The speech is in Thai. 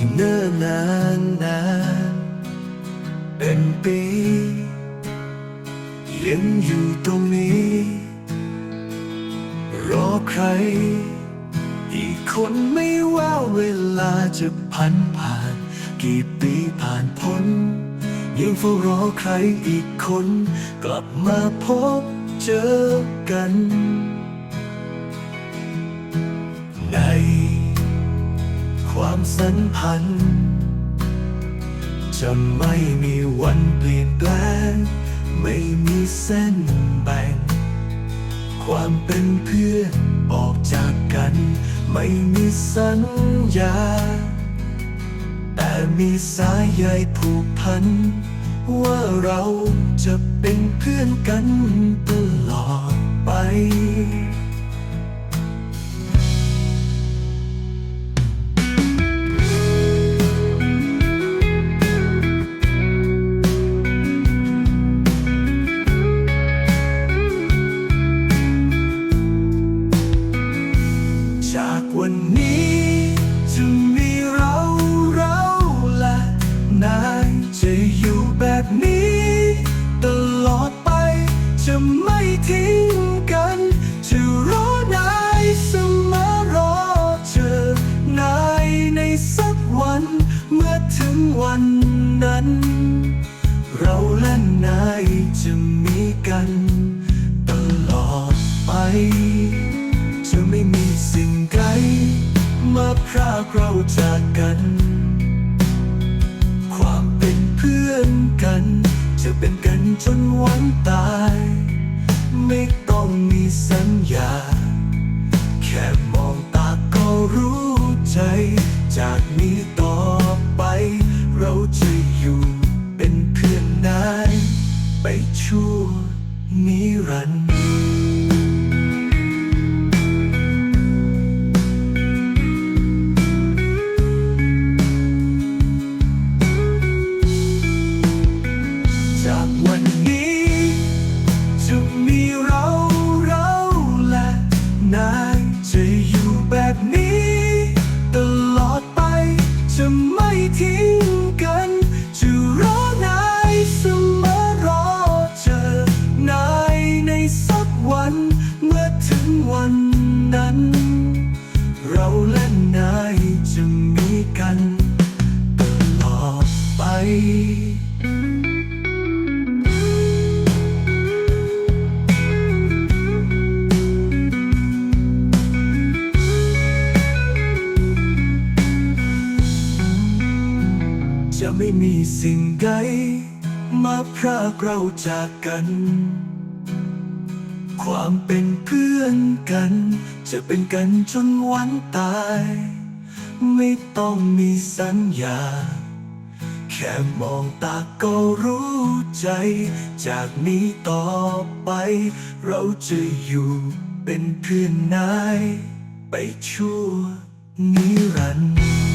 ที่เนิ่นนานนานเป็นปียังอยู่ตรงนี้ รอใคร อีกคนไม่ว่าเวลาจะพันผ่าน กี่ปีผ่านพ้น ยังเฝ้ารอใครอีกคน กลับมาพบเจอกัน ความสัมพันธ์จะไม่มีวันเปลี่ยนแปลง ไม่มีเส้นแบ่ง ความเป็นเพื่อนออกจากกัน ไม่มีสัญญา แต่มีสายใยผูกพัน ว่าเราจะเป็นเพื่อนกันตลอด ทิ้งกันจะรอนายเสมอรอเจอนายในสักวัน เมื่อถึงวันนั้น เราและนายจะมีกัน ตลอดไป จะไม่มีสิ่งใดมาพรากเราจากกัน ความเป็นเพื่อนกัน จะเป็นกันจนวันตาย ไม่ต้องมีสัญญา แค่มองตาก็รู้ใจจาก จะไม่มีสิ่งใดมาพรากเราจากกัน ความเป็นเพื่อนกัน จะเป็นกันจนวันตาย ไม่ต้องมีสัญญา แค่มองตาก็รู้ใจ จากนี้ต่อไป เราจะอยู่เป็นเพื่อนนาย ไปชั่วนิรันดร์